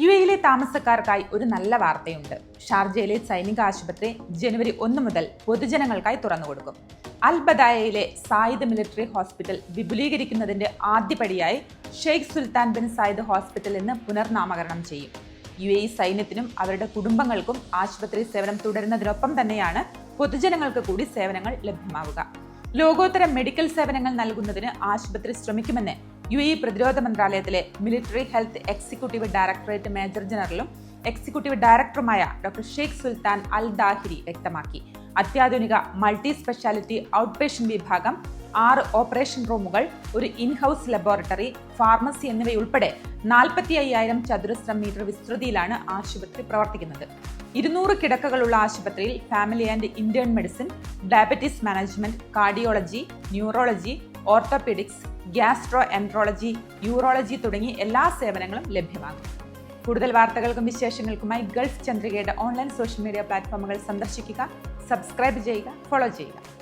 U എയിലെ താമസക്കാർക്കായി ഒരു നല്ല വാർത്തയുണ്ട്. ഷാർജയിലെ സൈനിക ആശുപത്രി ജനുവരി ഒന്ന് മുതൽ പൊതുജനങ്ങൾക്കായി തുറന്നു കൊടുക്കും അൽബദായയിലെ സായിദ് മിലിറ്ററി ഹോസ്പിറ്റൽ വിപുലീകരിക്കുന്നതിന്റെ ആദ്യപടിയായി Sheikh Sultan bin Zayed hospital എന്ന് പുനർനാമകരണം ചെയ്യും. യു എ സൈന്യത്തിനും അവരുടെ കുടുംബങ്ങൾക്കും ആശുപത്രി സേവനം തുടരുന്നതിനൊപ്പം തന്നെയാണ് പൊതുജനങ്ങൾക്ക് കൂടി സേവനങ്ങൾ ലഭ്യമാവുക. ലോകോത്തര മെഡിക്കൽ സേവനങ്ങൾ നൽകുന്നതിന് ആശുപത്രി ശ്രമിക്കുമെന്ന് യു എ പ്രതിരോധ മന്ത്രാലയത്തിലെ military health executive directorate major ജനറലും executive ഡയറക്ടറുമായ doctor Sheikh Sultan Al Dhahiri വ്യക്തമാക്കി. അത്യാധുനിക മൾട്ടി സ്പെഷ്യാലിറ്റി ഔട്ട് പേഷ്യൻ വിഭാഗം ആറ് ഓപ്പറേഷൻ റൂമുകൾ ഒരു ഇൻ ഹൗസ് ലബോറട്ടറി ഫാർമസി എന്നിവയുൾപ്പെടെ നാൽപ്പത്തി അയ്യായിരം ചതുരശ്ര മീറ്റർ വിസ്തൃതിയിലാണ് ആശുപത്രി പ്രവർത്തിക്കുന്നത്. ഇരുന്നൂറ് കിടക്കകളുള്ള ആശുപത്രിയിൽ family and Indian medicine diabetes management cardiology neurology orthopaedics gastroenterology urology തുടങ്ങി എല്ലാ സേവനങ്ങളും ലഭ്യമാകും. കൂടുതൽ വാർത്തകൾക്കും വിശേഷങ്ങൾക്കുമായി ഗൾഫ് ചന്ദ്രികയുടെ ഓൺലൈൻ സോഷ്യൽ മീഡിയ പ്ലാറ്റ്ഫോമുകൾ സന്ദർശിക്കുക സബ്സ്ക്രൈബ് ചെയ്യുക ഫോളോ ചെയ്യുക.